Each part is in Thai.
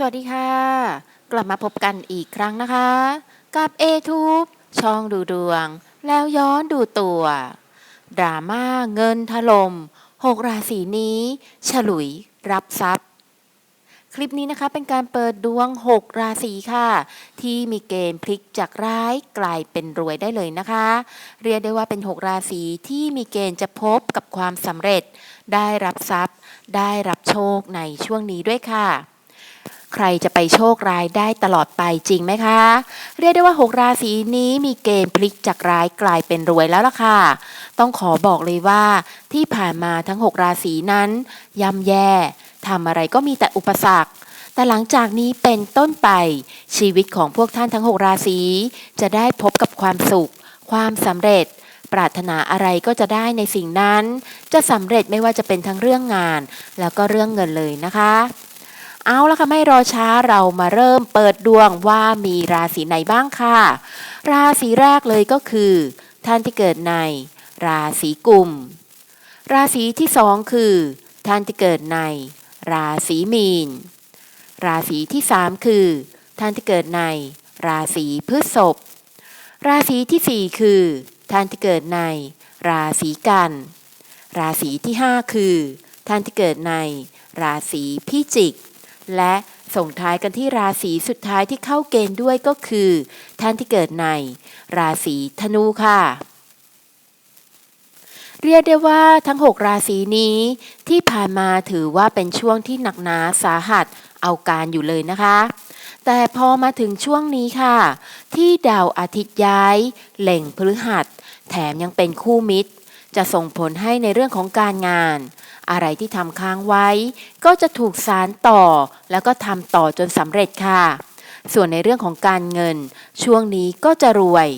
สวัสดีค่ะ กลับมาพบกันอีกครั้งนะคะ กับ a t u b e ช่องดูดวง แล้วย้อนดูตัวดราม่าเงินถลม่ม6 ราศีนี้ ฉลุยรับทรัพย์ คลิปนี้นะคะเป็นการเปิดดวง 6 ราศีค่ะ ที่มีเกณฑ์พลิกจากร้ายกลายเป็นรวยได้เลยนะคะ เรียกได้ว่าเป็น 6 ราศีที่มีเกณฑ์จะพบกับความสำเร็จ ได้รับทรัพย์ ได้รับโชคในช่วงนี้ด้วยค่ะ ใครจะไปโชคร้ายได้ตลอดไปจริงไหมคะ เรียกได้ว่า 6 ราศีนี้มีเกณฑ์พลิกจากร้ายกลายเป็นรวยแล้วล่ะค่ะ ต้องขอบอกเลยว่า ที่ผ่านมาทั้ง 6 ราศีนั้นย่ำแย่ทำอะไรก็มีแต่อุปสรรคแต่หลังจากนี้เป็นต้นไปชีวิตของพวกท่านทั้ง 6 ราศีจะได้พบกับความสุข ความสำเร็จ ปรารถนาอะไรก็จะได้ในสิ่งนั้น จะสำเร็จไม่ว่าจะเป็นทั้งเรื่องงาน แล้วก็เรื่องเงินเลยนะคะ เอาละค่ะไม่รอช้าเรามาเริ่มเปิดดวงว่ามีราศีไหนบ้างค่ะ ราศีแรกเลยก็คือ ท่านที่เกิดใน ราศีกุม ราศีที่สองคือ ท่านที่เกิดใน ราศีมีน ราศีที่สามคือ ท่านที่เกิดใน ราศีพฤษภราศีที่สี่คือ ท่านที่เกิดใน ราศีกัน ราศีที่ห้าคือ ท่านที่เกิดใน ราศีพิจิก และส่งท้ายกันที่ราศีสุดท้ายที่เข้าเกณฑ์ด้วยก็คือ ท่านที่เกิดใน ราศีธนูค่ะเรียกได้ว่าทั้ง 6 ราศีนี้ ที่ผ่านมาถือว่าเป็นช่วงที่หนักหนาสาหัสเอาการอยู่เลยนะคะ แต่พอมาถึงช่วงนี้ค่ะ ที่ดาวอาทิตย์ย้าย เล็งพฤหัส แถมยังเป็นคู่มิตร จะส่งผลให้ในเรื่องของการงาน อะไรที่ทำค้างไว้ ก็จะถูกสารต่อ แล้วก็ทำต่อจนสำเร็จค่ะ ส่วนในเรื่องของการเงิน ช่วงนี้ก็จะรวย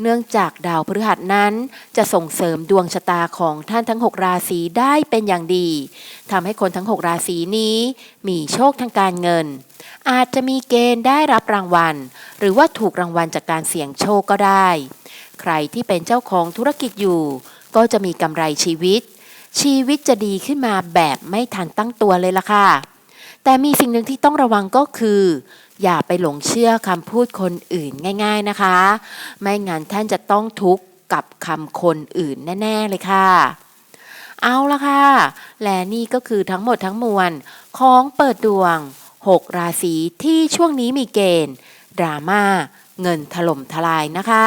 เนื่องจากดาวพฤหัสนั้น จะส่งเสริมดวงชะตาของท่านทั้ง 6 ราศีได้เป็นอย่างดีทำให้คนทั้ง 6 ราศีนี้ มีโชคทางการเงิน อาจจะมีเกณฑ์ได้รับรางวัล หรือว่าถูกรางวัลจากการเสี่ยงโชคก็ได้ ใครที่เป็นเจ้าของธุรกิจอยู่ก็จะมีกำไรชีวิต ชีวิตจะดีขึ้นมาแบบไม่ทันตั้งตัวเลยล่ะค่ะ แต่มีสิ่งหนึ่งที่ต้องระวังก็คือ อย่าไปหลงเชื่อคำพูดคนอื่นง่าย ๆนะคะ ไม่งั้นท่านจะต้องทุกข์กับคำคนอื่นแน่ ๆ เลยค่ะ เอาละค่ะ และนี่ก็คือทั้งหมดทั้งมวลของเปิดดวง 6 ราศีที่ช่วงนี้มีเกณฑ์ดราม่าเงินถล่มทลายนะคะ